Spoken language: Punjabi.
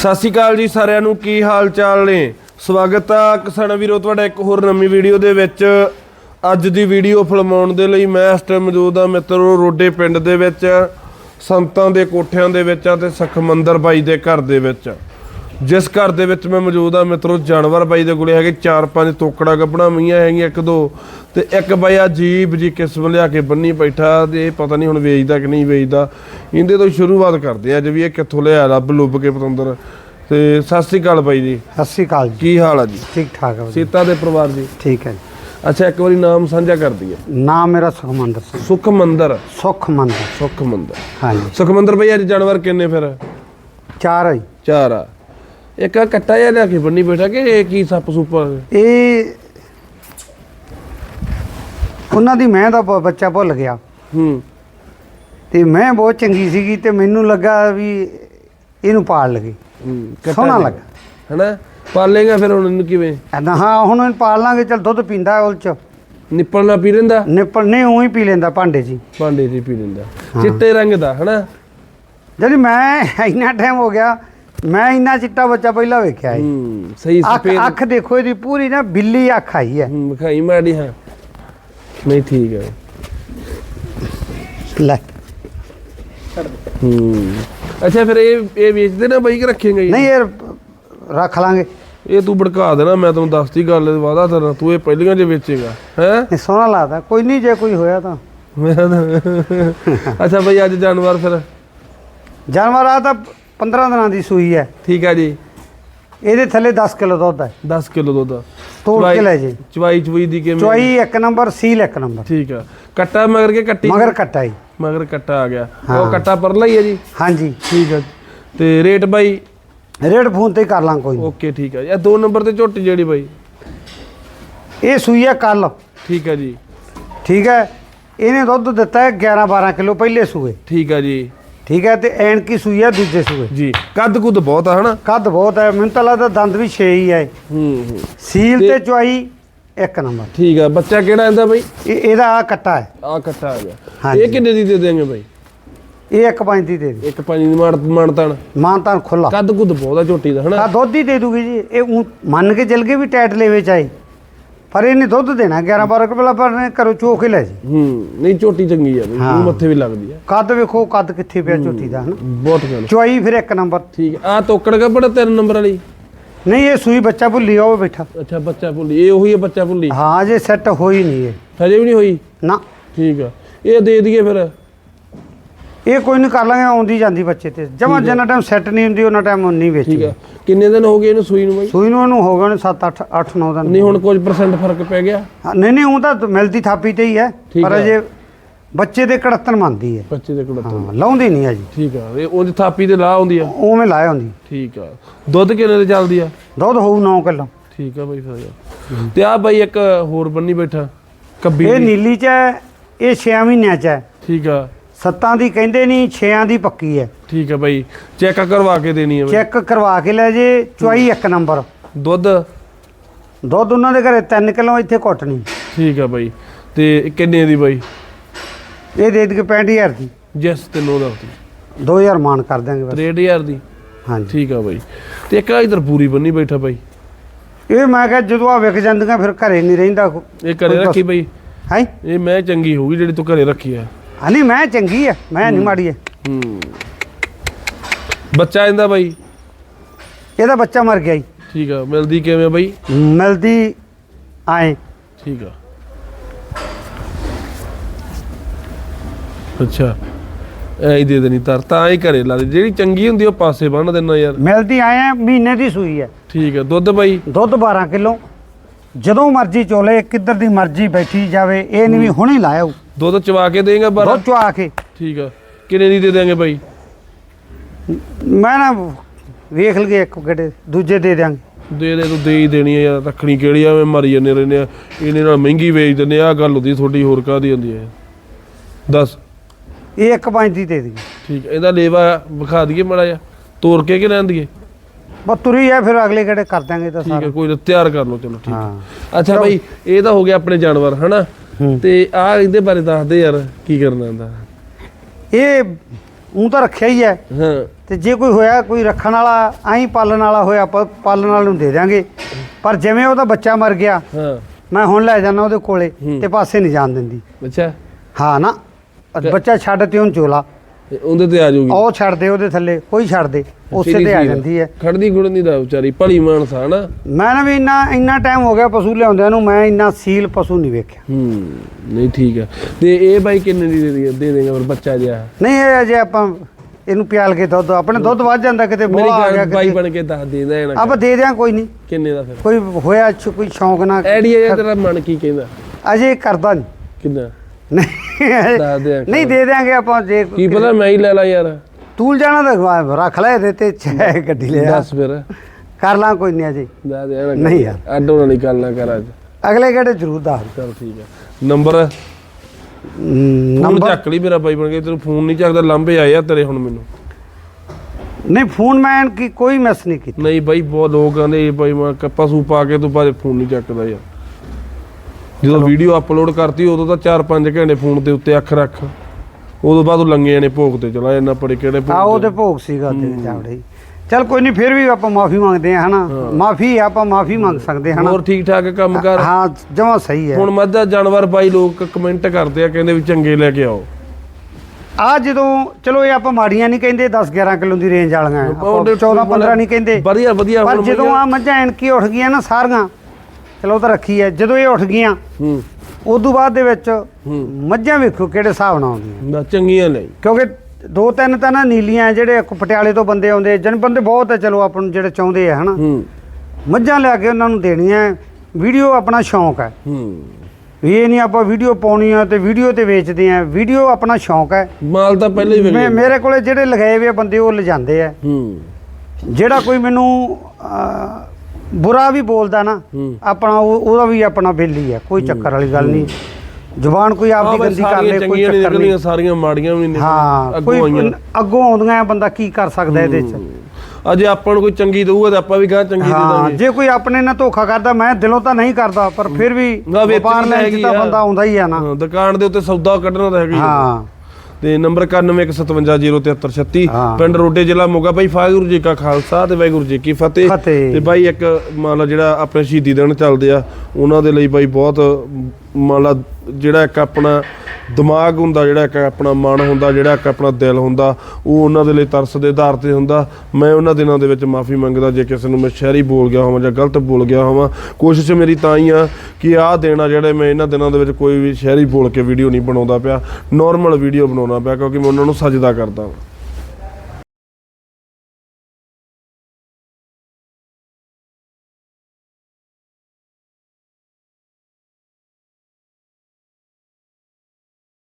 ਸਤਿ ਸ਼੍ਰੀ ਅਕਾਲ ਜੀ ਸਾਰਿਆਂ ਨੂੰ, ਕੀ ਹਾਲ ਚਾਲ ਨੇ? ਸਵਾਗਤ ਆ ਕਿਸਾਨ ਵੀਰੋ, ਤੁਹਾਡਾ ਇੱਕ ਹੋਰ ਨਵੀਂ ਵੀਡੀਓ ਦੇ ਵਿੱਚ। ਅੱਜ ਦੀ ਵੀਡੀਓ ਫਿਲਮਾਉਣ ਦੇ ਲਈ ਮੈਂ ਇਸ ਟਾਈਮ ਮੌਜੂਦ ਆ ਮਿੱਤਰੋ, ਰੋਡੇ ਪਿੰਡ ਦੇ ਵਿੱਚ, ਸੰਤਾਂ ਦੇ ਕੋਠਿਆਂ ਦੇ ਵਿੱਚ ਆ ਤੇ ਸਖਮੰਦਰ ਬਾਈ ਦੇ ਘਰ ਦੇ ਵਿੱਚ। ਜਿਸ ਘਰ ਦੇ ਵਿੱਚ ਮੈਂ ਮੌਜੂਦ ਆ ਮਿੱਤਰੋ ਜਾਨਵਰ ਬਾਈ ਦੇ ਕੋਲੇ ਹੈਗੇ ਚਾਰ ਪੰਜ ਤੋਕੜਾ ਗੱਬਣਾ ਮੀਆਂ ਹੈਗੀਆਂ ਇੱਕ ਦੋ। ਤੇ ਇੱਕ ਬਾਈ ਆ ਜੀਬ ਜੀ ਕਿਸਮ ਲਿਆ ਕੇ ਬੰਨੀ ਬੈਠਾ ਤੇ ਇਹ ਪਤਾ ਨਹੀਂ ਹੁਣ ਵੇਚਦਾ ਕਿ ਨਹੀਂ ਵੇਚਦਾ। ਇਹਦੇ ਤੋਂ ਸ਼ੁਰੂਆਤ ਕਰਦੇ ਆ ਅੱਜ ਵੀ ਇਹ ਕਿੱਥੋਂ ਲਿਆ ਲੱਭ ਲੁੱਭ ਕੇ ਪਤੰਦਰ। ਤੇ ਸਤਿ ਸ੍ਰੀ ਅਕਾਲ ਬਾਈ ਜੀ। ਸਤਿ ਸ਼੍ਰੀ ਅਕਾਲ ਜੀ। ਕੀ ਹਾਲ ਆ ਜੀ? ਠੀਕ ਠਾਕ ਹੈ ਵਧੀਆ। ਸੀਤਾ ਦੇ ਪਰਿਵਾਰ ਜੀ। ਠੀਕ ਹੈ ਜੀ। ਅੱਛਾ ਇੱਕ ਵਾਰੀ ਨਾਮ ਸਾਂਝਾ ਕਰ ਦਈਏ। ਨਾਮ ਮੇਰਾ ਸੁਖਮੰਦਰ ਸਿੰਘ। ਸੁਖ ਮੰਦਰ ਸੁਖ ਮੰਦਰ ਸੁਖ ਮੰਦਰ ਹਾਂਜੀ। ਸੁਖ ਮੰਦਰ ਬਈ ਅੱਜ ਜਾਨਵਰ ਕਿੰਨੇ ਫਿਰ? ਚਾਰ ਹੈ ਜੀ। ਚਾਰ ਆ। ਇੱਕ ਕੱਟਾ ਜਿਹਾ ਲਿਆ ਕੇ ਬੰਨੀ ਬੈਠਾ ਕਿ ਇਹ ਕੀ ਸੱਪ ਸੁੱਪ? ਇਹ ਉਹਨਾਂ ਦੀ ਮੈਂ ਦਾ ਬ- ਬੱਚਾ ਭੁੱਲ ਗਿਆ। ਹੂੰ। ਤੇ ਮੈਂ ਬਹੁਤ ਚੰਗੀ ਸੀਗੀ ਤੇ ਮੈਨੂੰ ਲੱਗਾ ਵੀ ਇਹਨੂੰ ਪਾਲ ਲਗੇ ਹੂੰ, ਕੱਟਾ ਸੋਹਣਾ ਜਿਹਾ। ਲੱਗਾ। ਹਨਾ? ਪਾਲੇਗਾ ਫਿਰ ਹੁਣ ਇਹਨੂੰ ਕਿਵੇਂ? ਐਦਾਂ ਹਾਂ ਹੁਣ ਇਹਨੂੰ ਪਾਲ ਲਾਂਗੇ ਚਲ ਦੁੱਧ ਪੀਂਦਾ ਉਹ ਚ। ਨਿੱਪਲ ਨਾ ਪੀ ਲੈਂਦਾ? ਨਿਪਲ ਨਹੀਂ ਉਹੀ ਪੀ ਲੈਂਦਾ ਭਾਂਡੇ ਜੀ। ਭਾਂਡੇ ਦੀ ਪੀ ਲੈਂਦਾ। ਚਿੱਟੇ ਰੰਗ ਦਾ ਹਨਾ? ਜਿਹੜੀ ਮੈਂ ਇੰਨਾ ਟਾਈਮ ਹੋ ਗਿਆ ਮੈਂ ਇੰਨਾ ਚਿੱਟਾ ਬੱਚਾ ਪਹਿਲਾਂ ਵੇਖਿਆ ਹੈ ਹੂੰ ਸਹੀ ਅੱਖ ਸਫੇਦ ਅੱਖ ਦੇਖੋ ਇਹਦੀ ਪੂਰੀ ਨਾ ਬਿੱਲੀ ਅੱਖ ਆਈ ਹੈ। ਹੂੰ ਵਿਖਾਈ ਮਾੜੀ ਹਾਂ। ਨਹੀਂ ਠੀਕ ਹੈ। ਲੈ। ਹੂੰ। ਅੱਛਾ ਫਿਰ ਇਹ ਇਹ ਵੇਚਦੇ ਨਾ ਬਾਈ ਕਿ ਰੱਖੇਗਾ ਨਹੀਂ ਇਹ ਰੱਖ ਲਾਂਗੇ। ਇਹ ਤੂੰ ਭੜਕਾ ਦੇਣਾ ਮੈਂ ਤੈਨੂੰ ਦੱਸਤੀ ਗੱਲ ਵਾਦਾ ਤੇਰਾ ਤੂੰ ਇਹ ਪਹਿਲੀਆਂ ਜੇ ਵੇਚੇਗਾ ਹੈ? ਇਹ ਸੋਹਣਾ ਲੱਗਦਾ ਕੋਈ ਨਹੀਂ ਜੇ ਕੋਈ ਹੋਇਆ ਤਾਂ ਅੱਛਾ ਬਈ ਅੱਜ ਜਾਨਵਰ ਫਿਰ? ਜਾਨਵਰ ਆ ਤਾਂ 15 ਦਿਨਾਂ ਦੀ ਸੂਈ ਹੈ। ਠੀਕ ਆ ਜੀ। ਇਹਦੇ ਥੱਲੇ 10 ਕਿਲੋ ਦੁੱਧ ਹੈ। 10 ਕਿਲੋ ਦੁੱਧ। ਤੋੜ ਕੇ ਚਵਾਈ- ਲੈ ਜੀ ਚਵਾਈ ਚਵਾਈ ਦੀ ਕਿਵੇਂ? ਚੁਆਈ ਇੱਕ ਨੰਬਰ ਸੀਲ ਇੱਕ ਨੰਬਰ। ਠੀਕ ਆ ਕੱਟਾ ਮਗਰ ਕੇ ਕੱਟੀ? ਮਗਰ ਕੱਟਾ ਹੀ ਮਗਰ ਕੱਟਾ ਆ ਗਿਆ। ਉਹ ਹਾਂ। ਕੱਟਾ ਪਰਲਾ ਹੀ ਹੈ ਜੀ? ਹਾਂਜੀ। ਠੀਕ ਆ ਤੇ ਰੇਟ ਬਾਈ? ਰੇਡ ਫੋਨ ਤੇ ਹੀ ਕਰ ਲਾਂ ਕੋਈ। ਓਕੇ ਠੀਕ ਜੀ ਇਹ ਦੋ ਨੰਬਰ ਤੇ ਝੋਟੀ ਜਿਹੜੀ ਬਾਈ? ਇਹ ਸੂਈ ਹੈ ਕੱਲ। ਠੀਕ ਆ ਜੀ। ਠੀਕ ਹੈ। ਇਹਨੇ ਦੁੱਧ ਦਿੱਤਾ ਹੈ 11 12 ਕਿਲੋ ਪਹਿਲੇ ਸੂਏ। ਠੀਕ ਆ ਜੀ। ਠੀਕ ਹੈ ਤੇ ਐਨ ਕੀ ਸੂਈ ਹੈ ਦੂਜੇ ਸੂਏ। ਜੀ ਕੱਦ ਕੁੱਦ ਬਹੁਤ ਆ ਹਨਾ? ਕੱਦ ਬਹੁਤ ਹੈ ਮੈਨੂੰ ਤਾਂ ਲੱਗਦਾ ਦੰਦ ਵੀ 6 ਹੀ ਹੈ ਹੂੰ ਹੂੰ। ਸੀਲ ਤੇ- ਚੁਆਈ ਇੱਕ ਨੰਬਰ। ਠੀਕ ਆ ਬੱਚਾ ਕਿਹੜਾ ਇਹਦਾ ਬਾਈ? ਇਹ ਇਹਦਾ ਆ ਕੱਟਾ ਹੈ। ਆ ਕੱਟਾ ਆ ਗਿਆ। ਇਹ ਕਿੰਨੇ ਦੀ ਦੇ ਦੇਂਗੇ ਬਾਈ? ਇਹ ਇੱਕ ਪੰਜ ਦੀ ਦੇ ਦੇ ਇੱਕ ਪੰਜ ਦੀ ਮਾਣ ਮਾਨਤਾਨ। ਮਾਨਤਾਨ ਖੁੱਲਾ ਕੱਦ ਕੁੱਦ ਬਹੁਤ ਆ ਝੋਟੀ ਦਾ ਆ ਹਨਾ ਦੁੱਧ ਹੀ ਦੇ ਦੂਗੀ ਜੀ। ਇਹ ਮੰਨ ਕੇ ਚੱਲ ਗਏ ਵੀ ਟੈਟ ਲੈਵੇ ਚਾਹੇ ਪਰ ਇਹਨੇ ਦੁੱਧ ਦੇਣਾ 11 12 ਕਿਲੋ ਪਰ ਨੇ ਕਰੋ ਚੋਕੇ ਲੈ ਜੀ ਹੂੰ ਨਹੀਂ ਝੋਟੀ ਚੰਗੀ ਆ ਬਈ ਹਾਂ। ਮੂੰਹ ਮੱਥੇ ਵੀ ਲੱਗਦੀ ਆ। ਕੱਦ ਵੇਖੋ ਕੱਦ ਕਿੱਥੇ ਪਿਆ ਝੋਟੀ ਦਾ ਹਨ? ਬਹੁਤ ਗੱਲ ਚੁਆਈ ਫਿਰ ਇੱਕ ਨੰਬਰ। ਠੀਕ ਆ। ਤੋਕੜ ਕੱਪੜਾ ਤਿੰਨ ਨੰਬਰ ਵਾਲੀ? ਨਹੀਂ ਇਹ ਸੂਈ ਬੱਚਾ ਭੁੱਲੀ ਉਹ ਬੈਠਾ। ਅੱਛਾ ਬੱਚਾ ਭੁੱਲੀ। ਇਹ ਉਹੀ ਹੈ ਬੱਚਾ ਭੁੱਲੀ? ਹਾਂ ਜੇ ਸੈੱਟ ਹੋਈ ਨਹੀਂ ਇਹ। ਹਜੇ ਵੀ ਨਹੀਂ ਹੋਈ? ਨਾ। ਠੀਕ ਆ। ਇਹ ਦੇ ਦਈਏ ਫਿਰ। ਇਹ ਕੋਈ ਨਹੀਂ ਕਰ ਲਾਂਗੇ ਆਉਂਦੀ ਜਾਂਦੀ ਬੱਚੇ ਤੇ। ਜਮਾ ਜਿੰਨਾ ਟਾਈਮ ਸੈੱਟ ਨਹੀਂ ਹੁੰਦੀ ਉਹਨਾਂ ਟਾਈਮ ਨਹੀਂ ਠੀਕ ਵੇਚੀ ਕਿੰਨੇ ਦਿਨ ਹੋ ਗਏ ਇਹਨੂੰ ਸੂਈ ਨੂੰ ਬਾਈ? ਸੂਈ ਨੂੰ ਉਹਨੂੰ ਹੋ ਗਏ ਨੇ 7 8 8 9 ਦਿਨ। ਨਹੀਂ ਹੁਣ ਕੁਝ ਪਰਸੈਂਟ ਫ਼ਰਕ ਪੈ ਗਿਆ? ਹਾਂ, ਨਹੀਂ ਨਹੀਂ ਉਹ ਤਾਂ ਮਿਲਦੀ ਥਾਪੀ ਤੇ ਹੀ ਹੈ। ਠੀਕ ਪਰ। ਅਜੇ ਬੱਚੇ ਦੇ ਕੜਤਨ ਮੰਨਦੀ ਹੈ। ਬੱਚੇ ਦੇ ਕੋਲ ਹਾਂ ਲਾਉਂਦੀ ਨਹੀਂ ਹੈ ਜੀ। ਠੀਕ ਆ ਇਹ ਉਹਦੀ ਥਾਪੀ ਤੇ ਲਾ ਆਉਂਦੀ ਆ? ਉਵੇਂ ਲਾਇਆ ਹੁੰਦੀ ਠੀਕ ਆ। ਦੁੱਧ ਕਿੰਨੇ ਦੇ ਚੱਲਦੀ ਆ? ਦੁੱਧ ਹੋਊ 9 ਕਿਲੋ। ਠੀਕ ਆ ਬਾਈ ਫਿਰ ਯਾਰ। ਤੇ ਆ ਬਾਈ ਇੱਕ ਹੋਰ ਬੰਨੀ ਬੈਠਾ ਕੱਬੀ ਇਹ ਦੀ। ਨੀਲੀ ਚ ਹੈ ਇਹ 6 ਮਹੀਨਿਆਂ ਚ ਹੈ। ਠੀਕ ਆ। ਸੱਤਾਂ ਦੀ ਕਹਿੰਦੇ ਨਹੀਂ 6ਾਂ ਦੀ ਪੱਕੀ ਹੈ। ਠੀਕ ਆ ਬਾਈ। ਚੈੱਕ ਕਰਵਾ ਕੇ ਦੇਣੀ ਆ ਬਾਈ। ਚੈੱਕ ਕਰਵਾ ਕੇ ਲੈ ਜੇ ਚੁਆਈ ਇੱਕ ਨੰਬਰ। ਦੁੱਧ? ਦੁੱਧ ਉਹਨਾਂ ਦੇ ਘਰੇ 3 ਕਿਲੋ ਇੱਥੇ ਘੁੱਟ ਨਹੀਂ। ਠੀਕ ਆ ਬਾਈ। ਤੇ ਕਿੰਨੇ ਦੀ ਬਾਈ? ਇਹ ਦੇ ਦੇ 65000 ਦੀ। ਜਸ ਤੇ ਨੋ ਦਾ। 2000 ਮਾਨ ਕਰ ਦਿਆਂਗੇ ਬਸ। 63000 ਦੀ। ਹਾਂਜੀ। ਠੀਕ ਆ ਬਾਈ। ਤੇ ਇੱਕ ਆ ਇਧਰ ਪੂਰੀ ਬੰਨੀ ਬੈਠਾ ਬਾਈ। ਇਹ ਮੈਂ ਕਿਹਾ ਜਦੋਂ ਆ ਵਿਕ ਜਾਂਦੀਆਂ ਫਿਰ ਘਰੇ ਨਹੀਂ ਰਹਿੰਦਾ ਇਹ ਘਰੇ ਰੱਖੀ ਬਾਈ। ਹੈ? ਇਹ ਮੈਂ ਚੰਗੀ ਹੋਊਗੀ ਜਿਹੜੀ ਤੂੰ ਘਰੇ ਰੱਖੀ ਆ। ਹਣੀ ਮੈਂ ਚੰਗੀ ਆ ਮੈਂ ਨਹੀਂ ਮਾੜੀ ਹੈ ਹੂੰ। ਬੱਚਾ ਇਹਦਾ ਬਾਈ? ਇਹਦਾ ਬੱਚਾ ਮਰ ਗਿਆ ਜੀ। ਠੀਕ ਆ ਮਿਲਦੀ ਕਿਵੇਂ ਬਾਈ? ਮਿਲਦੀ ਆਏ। ਠੀਕ ਆ। ਅੱਛਾ ਐ ਹੀ ਦੇ ਦੇਣੀ ਤਰ ਤਾਂ ਹੀ ਘਰੇ ਲਾ ਦੇ। ਜਿਹੜੀ ਚੰਗੀ ਹੁੰਦੀ ਉਹ ਪਾਸੇ ਬੰਨ ਦੇਣਾ ਯਾਰ। ਮਿਲਦੀ ਆਏ ਆ ਮਹੀਨੇ ਦੀ ਸੂਈ ਹੈ ਠੀਕ ਆ ਦੁੱਧ ਬਾਈ? ਦੁੱਧ 12 ਕਿਲੋ। ਜਦੋਂ ਮਰਜ਼ੀ ਚੋਲੇ ਕਿੱਧਰ ਦੀ ਮਰਜ਼ੀ ਬੈਠੀ ਜਾਵੇ ਇਹ ਨਹੀਂ ਵੀ ਹੁਣੇ ਹੋਊ। ਦੁੱਧ ਚਵਾ ਕੇ ਦੇਗਾ ਬਾਰਾ? ਦੁੱਧ ਚਵਾ ਕੇ। ਠੀਕ ਆ। ਕਿੰਨੇ ਦੀ ਦੇ ਦੇਂਗੇ ਬਾਈ? ਮੈਂ ਨਾ ਵੇਖ ਲਗੇ ਇੱਕ ਗੜੇ ਦੂਜੇ ਦੇ ਦਿਆਂਗੇ। ਦੇ ਦੇ ਤੂੰ ਦੇ ਹੀ ਦੇਣੀ ਆ ਯਾਰ ਰੱਖਣੀ ਕਿਹੜੀ ਆ? ਐਵੇਂ ਮਰੀ ਜਾਂਦੇ ਰਹਿੰਦੇ ਆ। ਇਹਨੇ ਨਾਲ ਮਹਿੰਗੀ ਵੇਚ ਦਿੰਦੇ ਆ ਗੱਲ ਹੁੰਦੀ ਤੁਹਾਡੀ ਹੋਰ ਕਾਦੀ ਹੁੰਦੀ ਹੈ ਦੱਸ। ਇਹ ਇੱਕ ਪੰਜ ਦੀ ਦੇ ਦੀ ਠੀਕ ਆ, ਇਹਦਾ ਲੇਵਾ ਵਿਖਾ ਦਈਏ ਮੜਾ ਜਾ ਤੋੜ ਕੇ ਕਿ ਰਹਿਣ ਦਈਏ? ਬਸ ਤੁਰੀ ਆ ਫਿਰ ਅਗਲੇ ਗੜੇ ਕਰ ਦਾਂਗੇ ਤਾਂ ਠੀਕ ਸਾਰਾ। ਹੈ ਕੋਈ ਤਿਆਰ ਕਰ ਲਓ ਚਲੋ ਠੀਕ ਹਾਂ। ਅੱਛਾ ਭਾਈ ਇਹ ਤਾਂ ਹੋ ਗਿਆ ਆਪਣੇ ਜਾਨਵਰ ਹਨਾ। ਤੇ ਆ ਇਹਦੇ ਬਾਰੇ ਦੱਸ ਦੇ ਯਾਰ ਕੀ ਕਰਨਾ ਹੁੰਦਾ। ਇਹ ਉਹ ਤਾਂ ਰੱਖਿਆ ਹੀ ਹੈ। ਹਾਂ। ਤੇ ਜੇ ਕੋਈ ਹੋਇਆ ਕੋਈ ਰੱਖਣ ਵਾਲਾ ਐਂ ਪਾਲਣ ਵਾਲਾ ਹੋਇਆ ਪਾਲਣ ਵਾਲੇ ਨੂੰ ਦੇ ਦਿਆਂਗੇ। ਪਰ ਜਿਵੇਂ ਉਹਦਾ ਬੱਚਾ ਮਰ ਗਿਆ ਹਾਂ। ਮੈਂ ਹੁਣ ਲੈ ਜਾਣਾ ਉਹਦੇ ਕੋਲੇ। ਤੇ ਪਾਸੇ ਨਹੀਂ ਜਾਣ ਦਿੰਦੀ। ਅੱਛਾ। ਹਾਂ ਨਾ। ਬੱਚਾ ਛੱਡ ਤੇ ਉਹਨੂੰ ਚੋਲਾ। ਤੇ ਉਹਦੇ ਤੇ ਆ ਜਾਊਗੀ। ਉਹ ਛੱਡ ਦੇ ਉਹਦੇ ਥੱਲੇ ਕੋਈ ਛੱਡ ਦੇ ਉਸੇ ਤੇ ਆ ਜਾਂਦੀ ਹੈ। ਖੜਦੀ ਖੁੜਦੀ ਦਾ ਵਿਚਾਰੀ ਭਲੀ ਮਾਨਸ ਆ ਨਾ। ਮੈਂ ਨਾ ਵੀ ਇੰਨਾ ਇੰਨਾ ਟਾਈਮ ਹੋ ਗਿਆ ਪਸ਼ੂ ਲਿਆਉਂਦਿਆਂ ਨੂੰ ਮੈਂ ਇੰਨਾ ਸੀਲ ਪਸ਼ੂ ਨਹੀਂ ਵੇਖਿਆ। ਹੂੰ ਨਹੀਂ ਠੀਕ ਆ। ਤੇ ਇਹ ਬਾਈ ਕਿੰਨੇ ਦੀ ਦੇ ਦੇਗਾ ਫਿਰ ਬੱਚਾ ਜਿਹਾ? ਨਹੀਂ ਇਹ ਅਜੇ ਆਪਾਂ ਇਹਨੂੰ ਪਿਆਲ ਕੇ ਦੁੱਧ ਆਪਣੇ ਦੁੱਧ ਵੱਧ ਜਾਂਦਾ ਕਿਤੇ ਬੋਲਾ ਆ ਗਿਆ ਬਾਈ ਬਣ ਕੇ ਦੱਸ ਦੇ ਦੇਣਾ ਆਪਾਂ ਦੇ ਦਿਆਂ ਕੋਈ ਨਹੀਂ। ਕਿੰਨੇ ਦਾ ਫਿਰ? ਕੋਈ ਹੋਇਆ ਕੋਈ ਸ਼ੌਂਕ ਨਾ ਜਾਂ ਤੇਰਾ ਮਨ ਕੀ ਕਹਿੰਦਾ? ਅਜੇ ਕਰਦਾ ਨਹੀਂ। ਕਿੰਨਾ? ਦੱਸ ਨਹੀਂ ਦੇ ਦਿਆਂਗੇ ਆਪਾਂ ਜੇ ਕੀ ਪਤਾ ਮੈਂ ਹੀ ਲੈ ਲਾ ਯਾਰ। ਤੂਲ ਜਾਣਾ ਤਾਂ ਰੱਖ ਲੈ ਇਹਦੇ ਤੇ ਚਾਹੇ ਗੱਡੀ ਲੈ ਆ ਦੱਸ ਫਿਰ। ਕਰ ਲਾਂ ਕੋਈ ਨਹੀਂ ਅਜੇ। ਦੱਸ ਦੇ ਨਾ ਨਹੀਂ ਯਾਰ। ਅੱਡੋ ਨਾਲ ਗੱਲ ਨਾ ਕਰ ਅੱਜ। ਅਗਲੇ ਕਿਹੜੇ ਜ਼ਰੂਰ ਦੱਸ। ਚਲ ਠੀਕ ਆ। ਨੰਬਰ? ਨੰਬਰ? ਚੱਕ ਲਈ ਮੇਰਾ ਬਾਈ ਬਣ ਕੇ ਤੈਨੂੰ ਫੋਨ ਨਹੀਂ ਚੱਕਦਾ ਲਾਂਬੇ ਆਏ ਆ ਤੇਰੇ ਹੁਣ ਮੈਨੂੰ। ਨਹੀਂ ਫੋਨ ਮੈਂ ਕੀ ਕੋਈ ਮਿਸ ਨਹੀਂ ਕੀਤਾ। ਨਹੀਂ ਬਾਈ ਬਹੁਤ ਲੋਕ ਕਹਿੰਦੇ ਬਾਈ ਮੈਂ ਕ- ਪਸ਼ੂ ਪਾ ਕੇ ਤੂੰ ਬਾਅਦ ਫੋਨ ਨਹੀਂ ਚੱਕਦਾ ਯਾਰ। ਜਦੋਂ ਵੀਡੀਓ ਅਪਲੋਡ ਕਰਤੀ ਉਦੋਂ ਤਾਂ 4-5 ਘੰਟੇ ਫੋਨ ਦੇ ਉੱਤੇ ਅੱਖ ਰੱਖ। ਉਦੋਂ ਬਾਅਦ ਉਹ ਲੰਗੇ ਨੇ ਭੋਗ ਤੇ ਚਲਾ ਇਹਨਾਂ ਪੜੇ ਕਿਹੜੇ ਆ ਭੋਗ ਉਹਦੇ ਭੋਗ ਸੀਗਾ ਤੇ ਜਾਵੜੇ ਚਲ ਕੋਈ ਨਹੀਂ ਫਿਰ ਵੀ ਆਪਾਂ ਮਾਫੀ ਮੰਗਦੇ ਆ ਹਨਾ? ਮਾਫੀ ਆਪਾਂ ਮਾਫੀ ਮੰਗ ਸਕਦੇ ਹਨਾ? ਹੋਰ ਠੀਕ ਠਾਕ ਕੰਮ ਕਰ? ਹਾਂ ਜਮਾ ਸਹੀ ਹੈ। ਹੁਣ ਮੱਝਾਂ ਜਾਨਵਰ ਬਾਈ ਲੋਕ ਕਮੈਂਟ ਕਰਦੇ ਆ ਕਹਿੰਦੇ ਵੀ ਚੰਗੇ ਲੈ ਕੇ ਆਓ। ਆ ਜਦੋਂ ਚਲੋ ਇਹ ਆਪਾਂ ਮਾੜੀਆਂ ਨਹੀਂ ਕਹਿੰਦੇ 10 11 ਕਿਲੋ ਦੀ ਰੇਂਜ ਵਾਲੀਆਂ ਆਪਾਂ ਉਹਦੇ 14 15 ਨਹੀਂ ਕਹਿੰਦੇ। ਵਧੀਆ ਵਧੀਆ ਪਰ ਜਦੋਂ ਆ ਮੱਝਾਂ ਐਨਕੀ ਉੱਠ ਗਈਆਂ ਨਾ ਸਾਰੀਆਂ ਚਲੋ ਉਹ ਤਾਂ ਰੱਖੀ ਹੈ। ਜਦੋਂ ਇਹ ਉੱਠ ਗਈਆਂ ਹੂੰ। ਉਦੋਂ ਬਾਅਦ ਦੇ ਵਿੱਚ ਹੂੰ। ਮੱਝਾਂ ਵੇਖੋ ਕਿਹੜੇ ਹਿਸਾਬ ਨਾਲ ਆਉਂਦੀਆਂ। ਨਾ ਚੰਗੀਆਂ ਲਈ ਕਿਉਂਕਿ ਦੋ ਤਿੰਨ ਤਾਂ ਨਾ ਨੀਲੀਆਂ ਹੈ ਜਿਹੜੇ ਇੱਕ ਪਟਿਆਲੇ ਤੋਂ ਬੰਦੇ ਆਉਂਦੇ ਜਨ ਬੰਦੇ ਬਹੁਤ ਹੈ ਚਲੋ ਆਪਾਂ ਨੂੰ ਜਿਹੜੇ ਚਾਹੁੰਦੇ ਆ ਹਨਾ। ਹੂੰ। ਮੱਝਾਂ ਲਿਆ ਕੇ ਉਹਨਾਂ ਨੂੰ ਦੇਣੀਆਂ ਵੀਡੀਓ ਆਪਣਾ ਸ਼ੌਂਕ ਹੈ। ਹੂੰ। ਵੀ ਇਹ ਨਹੀਂ ਆਪਾਂ ਵੀਡੀਓ ਪਾਉਣੀ ਆ ਤੇ ਵੀਡੀਓ ਤੇ ਵੇਚਦੇ ਆ ਵੀਡੀਓ ਆਪਣਾ ਸ਼ੌਂਕ ਹੈ। ਮਾਲ ਤਾਂ ਪਹਿਲੇ ਹੀ ਮੈਂ ਵੇਲੇ ਮੇਰੇ ਕੋਲੇ ਜਿਹੜੇ ਲਗਾਏ ਹੋਏ ਆ ਬੰਦੇ ਉਹ ਲਿਜਾਂਦੇ ਆ। ਹੂੰ। ਜਿਹੜਾ ਕੋਈ ਮੈਨੂੰ ਅਹ, ਬੁਰਾ ਵੀ ਬੋਲਦਾ ਨਾ ਹੂੰ। ਆਪਣਾ ਉਹ- ਉਹਦਾ ਵੀ ਆਪਣਾ ਬੇਲੀ ਹੈ ਕੋਈ ਚੱਕਰ ਵਾਲੀ ਗੱਲ ਨਹੀਂ। ਜ਼ੁਬਾਨ ਕੋਈ ਆਪਦੀ ਬਈ ਗੰਦੀ ਕਰ ਲੇ ਕੋਈ ਚੱਕਰ ਨਹੀਂ। ਸਾਰੀਆਂ ਮਾੜੀਆਂ ਵੀ ਨਹੀਂ ਹਾਂ ਅੱਗੋਂ ਕੋਈ ਅੱਗੋਂ ਆਉਂਦੀਆਂ ਬੰਦਾ ਕੀ ਕਰ ਸਕਦਾ ਇਹਦੇ ਚ? ਅਜੇ ਆਪਾਂ ਨੂੰ ਕੋਈ ਚੰਗੀ ਦਊਗਾ ਤਾਂ ਆਪਾਂ ਵੀ ਗਾਂ ਚੰਗੀ ਦੇ ਹਾਂ ਦਾਂਗੇ। ਜੇ ਕੋਈ ਆਪਣੇ ਨਾਲ ਧੋਖਾ ਕਰਦਾ ਮੈਂ ਦਿਲੋਂ ਤਾਂ ਨਹੀਂ ਕਰਦਾ ਪਰ ਫਿਰ ਵੀ ਨਾ ਵੇਚਣੀ ਵਪਾਰ ਲੈਣ ਹੈਗੀ ਚ ਤਾਂ ਆ। ਬੰਦਾ ਆਉਂਦਾ ਹੀ ਆ ਨਾ। ਹਾਂ, ਦੁਕਾਨ ਦੇ ਉੱਤੇ ਸੌਦਾ ਕੱਢਣਾ ਤਾਂ ਹੈਗਾ ਹੀ ਆ। ਹਾਂ। ਤੇ ਨੰਬਰ 9115037336 ਹਾਂ। ਪਿੰਡ ਰੋਡੇ ਜ਼ਿਲ੍ਹਾ ਮੋਗਾ ਭਾਈ ਵਾਹਿਗੁਰੂ ਜੀ ਕਾ ਖਾਲਸਾ ਤੇ ਵਾਹਿਗੁਰੂ ਜੀ ਕੀ ਫਤਿਹ। ਤੇ ਬਾਈ ਇੱਕ ਮੰਨ ਲਾ ਜਿਹੜਾ ਆਪਣੇ ਸ਼ਹੀਦੀ ਦਿਨ ਚੱਲਦੇ ਆ ਉਹਨਾਂ ਦੇ ਲਈ ਬਾਈ ਬਹੁਤ ਮੰਨ ਲਾ ਜਿਹੜਾ ਇੱਕ ਆਪਣਾ ਦਿਮਾਗ ਹੁੰਦਾ, ਜਿਹੜਾ ਇੱਕ ਆਪਣਾ ਮਨ ਹੁੰਦਾ, ਜਿਹੜਾ ਇੱਕ ਆਪਣਾ ਦਿਲ ਹੁੰਦਾ, ਉਹ ਉਹਨਾਂ ਦੇ ਲਈ ਤਰਸ ਦੇ ਆਧਾਰ ਤੇ ਹੁੰਦਾ। ਮੈਂ ਉਹਨਾਂ ਦਿਨਾਂ ਦੇ ਵਿੱਚ ਮਾਫੀ ਮੰਗਦਾ, ਜੇ ਕਿਸੇ ਨੂੰ ਮੈਂ ਸ਼ਹਿਰੀ ਬੋਲ ਗਿਆ ਹੋਵਾਂ ਜਾਂ ਗਲਤ ਬੋਲ ਗਿਆ ਹੋਵਾਂ, ਕੋਸ਼ਿਸ਼ ਮੇਰੀ ਤਾਂ ਹੀ ਆ ਕਿ ਆਹ ਦੇਣਾ ਜਿਹੜੇ ਮੈਂ ਇਹਨਾਂ ਦਿਨਾਂ ਦੇ ਵਿੱਚ ਕੋਈ ਵੀ ਸ਼ਹਿਰੀ ਬੋਲ ਕੇ ਵੀਡੀਓ ਨਹੀਂ ਬਣਾਉਂਦਾ ਪਿਆ ਨਾਰਮਲ ਵੀਡੀਓ ਬਣਾਉਣਾ ਪਿਆ, ਕਿਉਂਕਿ ਮੈਂ ਉਹਨਾਂ ਨੂੰ ਸਜਦਾ ਕਰਦਾ ਹਾਂ